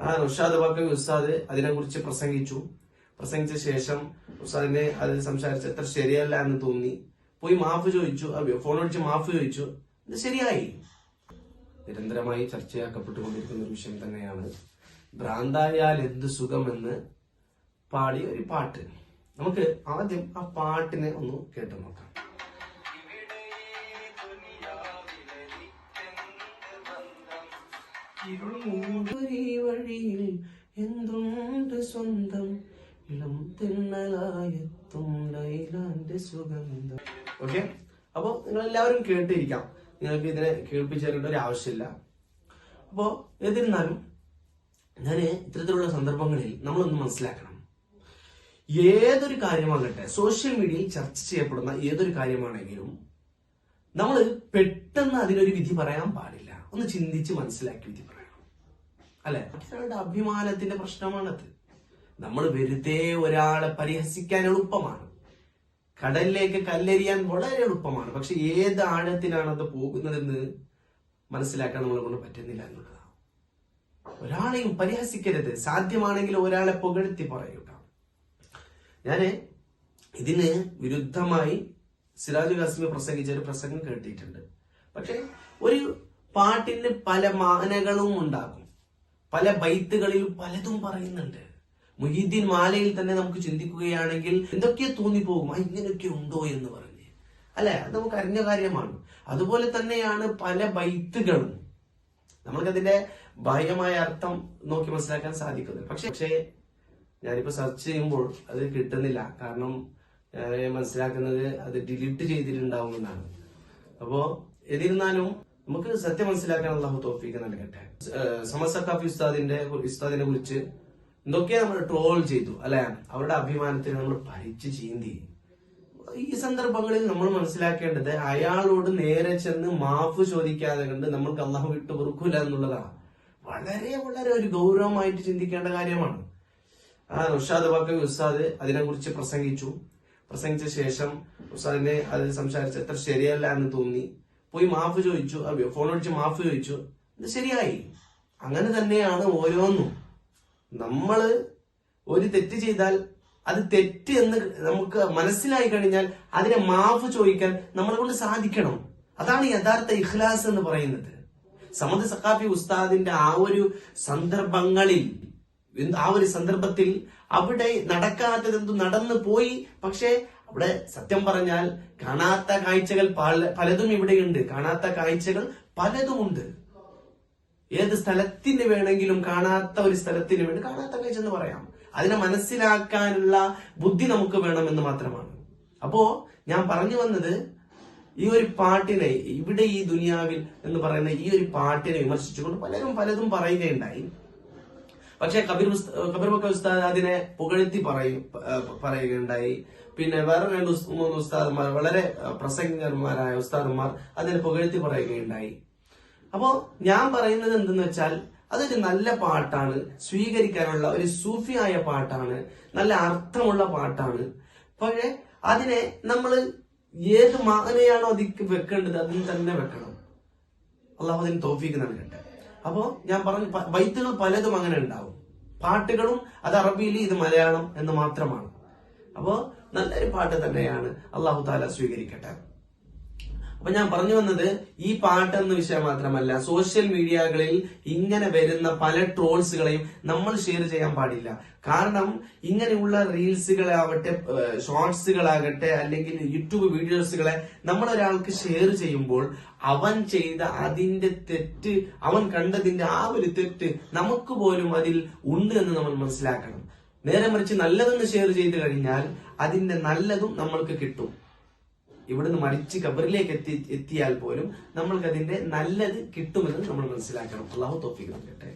ആ റുഷാദ് ബാക്കി ഉസ്താദ് അതിനെക്കുറിച്ച് പ്രസംഗിച്ചു. പ്രസംഗിച്ച ശേഷം ഉസ്താദിനെ അതിൽ സംസാരിച്ച് അത്ര ശരിയല്ല എന്ന് തോന്നി. പോയി മാഫ് ചോദിച്ചു. ഫോൺ വിളിച്ച് മാഫ് ചോദിച്ചു. ഇത് ശരിയായി. നിരന്തരമായി ചർച്ചയാക്കപ്പെട്ടുകൊണ്ടിരിക്കുന്ന ഒരു വിഷയം തന്നെയാണ്. ഭ്രാന്തായാൽ എന്ത് സുഖമെന്ന് പാടിയ ഒരു പാട്ട്. നമുക്ക് ആദ്യം ആ പാട്ടിനെ ഒന്ന് കേട്ടു നോക്കാം. വഴിയിൽ എന്തുണ്ട് സ്വന്തം? ഇളം തിന്നലായെത്തും ലൈലാന്റെ സുഗന്ധം. ഓക്കെ അപ്പൊ നിങ്ങൾ എല്ലാവരും കേട്ടിരിക്കാം. നിങ്ങൾക്ക് ഇതിനെ കേൾപ്പിച്ചേരേണ്ട ഒരു ആവശ്യമില്ല. അപ്പോ എന്നിരുന്നാലും ഞാൻ ഇത്തരത്തിലുള്ള സന്ദർഭങ്ങളിൽ നമ്മളൊന്ന് മനസ്സിലാക്കണം. ഏതൊരു കാര്യമാകട്ടെ സോഷ്യൽ മീഡിയയിൽ ചർച്ച ചെയ്യപ്പെടുന്ന ഏതൊരു കാര്യമാണെങ്കിലും നമ്മൾ പെട്ടെന്ന് അതിനൊരു വിധി പറയാൻ പാടില്ല. ഒന്ന് ചിന്തിച്ച് മനസ്സിലാക്കി വിധി പറയണം അല്ലെ? മറ്റൊരാളുടെ അഭിമാനത്തിന്റെ പ്രശ്നമാണത്. നമ്മൾ വെറുതെ ഒരാളെ പരിഹസിക്കാൻ എളുപ്പമാണ്. കടലിലേക്ക് കല്ലെറിയാൻ വളരെ എളുപ്പമാണ്. പക്ഷെ ഏത് ആഴത്തിലാണ് അത് പോകുന്നതെന്ന് മനസ്സിലാക്കാൻ നമ്മളെ കൊണ്ട് പറ്റുന്നില്ല എന്നുള്ളതാണ്. ഒരാളെയും പരിഹസിക്കരുത്. സാധ്യമാണെങ്കിൽ ഒരാളെ പുകഴ്ത്തി പറയുക ഞാൻ ഇതിന് വിരുദ്ധമായി സിറാജ് ഖാസിമി പ്രസംഗിച്ച ഒരു പ്രസംഗം കേട്ടിട്ടുണ്ട്. പക്ഷെ ഒരു പാട്ടിന് പല മാനകളും ഉണ്ടാകും. പല ബൈത്തുകളിലും പലതും പറയുന്നുണ്ട്. മുഹീദ്ദീൻ മാലയിൽ തന്നെ നമുക്ക് ചിന്തിക്കുകയാണെങ്കിൽ എന്തൊക്കെ തോന്നിപ്പോകും? ആ ഇങ്ങനെയൊക്കെ ഉണ്ടോ എന്ന് പറഞ്ഞ്. അല്ലെ? അത് നമുക്ക് അറിഞ്ഞ കാര്യമാണ്. അതുപോലെ തന്നെയാണ് പല ബൈത്തുകളും. നമ്മൾക്കതിന്റെ ബാഹ്യമായ അർത്ഥം നോക്കി മനസ്സിലാക്കാൻ സാധിക്കുന്നത്. പക്ഷെ പക്ഷേ ഞാനിപ്പോ സെർച്ച് ചെയ്യുമ്പോൾ അത് കിട്ടുന്നില്ല. കാരണം ഞാൻ മനസ്സിലാക്കുന്നത് അത് ഡിലീറ്റ് ചെയ്തിട്ടുണ്ടാവുമെന്നാണ് അപ്പോ എന്നിരുന്നാലും നമുക്ക് സത്യം മനസ്സിലാക്കാൻ അള്ളാഹു തോഫിക്ക് നൽകട്ടെ. സമസക്കാഫി ഉസ്താദിന്റെ ഉസ്താദിനെ കുറിച്ച് എന്തൊക്കെയാ നമ്മൾ ട്രോൾ ചെയ്തു അല്ലെ? അവരുടെ അഭിമാനത്തിന് നമ്മൾ ഭരിച്ച് ചീന്തി. ഈ സന്ദർഭങ്ങളിൽ നമ്മൾ മനസ്സിലാക്കേണ്ടത് അയാളോട് നേരെ ചെന്ന് മാപ്പ് ചോദിക്കാതെ കണ്ട് നമ്മൾക്ക് അള്ളാഹു വിട്ടു വെറുക്കൂല എന്നുള്ളതാണ് വളരെ വളരെ ഒരു ഗൗരവമായിട്ട് ചിന്തിക്കേണ്ട കാര്യമാണ്. ആ ഉഷാദ് ബാക്കി ഉസ്താദ് അതിനെക്കുറിച്ച് പ്രസംഗിച്ചു. പ്രസംഗിച്ച ശേഷം ഉസ്താദിനെ അതിൽ സംസാരിച്ച് എത്ര ശരിയല്ല എന്ന് തോന്നി. പോയി മാഫ് ചോദിച്ചു ഫോൺ വിളിച്ച് മാഫ് ചോദിച്ചു. ഇത് ശരിയായി. അങ്ങനെ തന്നെയാണ് ഓരോന്നും. നമ്മൾ ഒരു തെറ്റ് ചെയ്താൽ അത് തെറ്റ് എന്ന് നമുക്ക് മനസ്സിലായി കഴിഞ്ഞാൽ അതിനെ മാഫ് ചോദിക്കാൻ നമ്മളെ കൊണ്ട് സാധിക്കണം. അതാണ് യഥാർത്ഥ ഇഖ്ലാസ് എന്ന് പറയുന്നത്. സമദ് സഖാഫി ഉസ്താദിന്റെ ആ ഒരു സന്ദർഭങ്ങളിൽ ആ ഒരു സന്ദർഭത്തിൽ അവിടെ നടക്കാത്തതെന്തും നടന്നു പോയി. പക്ഷേ അവിടെ സത്യം പറഞ്ഞാൽ കാണാത്ത കാഴ്ചകൾ പലതും ഇവിടെയുണ്ട്. കാണാത്ത കാഴ്ചകൾ പലതുമുണ്ട്. ഏത് സ്ഥലത്തിന് വേണമെങ്കിലും കാണാത്ത ഒരു സ്ഥലത്തിന് വേണ്ടി കാണാത്ത കാഴ്ച എന്ന് പറയാം. അതിനെ മനസ്സിലാക്കാനുള്ള ബുദ്ധി നമുക്ക് വേണമെന്ന് മാത്രമാണ്. അപ്പോ ഞാൻ പറഞ്ഞു വന്നത് ഈ ഒരു പാട്ടിനെ ഇവിടെ ഈ ദുനിയാവിൽ എന്ന് പറയുന്ന ഈ ഒരു പാട്ടിനെ വിമർശിച്ചുകൊണ്ട് പലരും പലതും പറയുകയുണ്ടായി. പക്ഷെ കബീർ കബീർ ബക്ക ഉസ്താദ് അതിനെ പുകഴ്ത്തി പറയും പറയുകയുണ്ടായി. പിന്നെ വേറെ രണ്ട് മൂന്ന് ഉസ്താദന്മാർ വളരെ പ്രസംഗന്മാരായ ഉസ്താദന്മാർ അതിനെ പുകഴ്ത്തി പറയുകയുണ്ടായി. അപ്പോ ഞാൻ പറയുന്നത് എന്തെന്ന് വെച്ചാൽ അതൊരു നല്ല പാട്ടാണ് സ്വീകരിക്കാനുള്ള ഒരു സൂഫിയായ പാട്ടാണ് നല്ല അർത്ഥമുള്ള പാട്ടാണ്. പക്ഷെ അതിനെ നമ്മൾ ഏത് മാനയാണോ അതിക്ക് വെക്കേണ്ടത് അതിൽ തന്നെ വെക്കണം. അള്ളാഹു അതിന് തോഫിക്ക് നൽകട്ടെ. അപ്പോ ഞാൻ പറഞ്ഞു ബൈത്തുകൾ പലതും അങ്ങനെ ഉണ്ടാവും. പാട്ടുകളും അത് അറബിയിൽ ഇത് മലയാളം എന്ന് മാത്രമാണ്. അപ്പോ നല്ലൊരു പാട്ട് തന്നെയാണ് അള്ളാഹു താല സ്വീകരിക്കട്ടെ. അപ്പൊ ഞാൻ പറഞ്ഞു വന്നത് ഈ പാട്ട് എന്ന വിഷയം മാത്രമല്ല സോഷ്യൽ മീഡിയകളിൽ ഇങ്ങനെ വരുന്ന പല ട്രോൾസുകളെയും നമ്മൾ ഷെയർ ചെയ്യാൻ പാടില്ല. കാരണം ഇങ്ങനെയുള്ള റീൽസുകളാവട്ടെ ഷോർട്സുകളാകട്ടെ അല്ലെങ്കിൽ യൂട്യൂബ് വീഡിയോസുകളെ നമ്മൾ ഒരാൾക്ക് ഷെയർ ചെയ്യുമ്പോൾ അവൻ ചെയ്ത അതിന്റെ തെറ്റ് അവൻ കണ്ടതിന്റെ ആ ഒരു തെറ്റ് നമുക്ക് പോലും അതിൽ ഉണ്ട് എന്ന് നമ്മൾ മനസ്സിലാക്കണം. നേരെ മറിച്ച് നല്ലതെന്ന് ഷെയർ ചെയ്ത് കഴിഞ്ഞാൽ അതിന്റെ നല്ലതും നമ്മൾക്ക് കിട്ടും. ഇവിടുന്ന് മടിച്ച് കബറിലേക്ക് എത്തി എത്തിയാൽ പോലും നമ്മൾക്ക് അതിന്റെ നല്ലത് കിട്ടുമെന്ന് നമ്മൾ മനസ്സിലാക്കണം. അള്ളാഹു തോഫിക്ക് നൽകട്ടെ.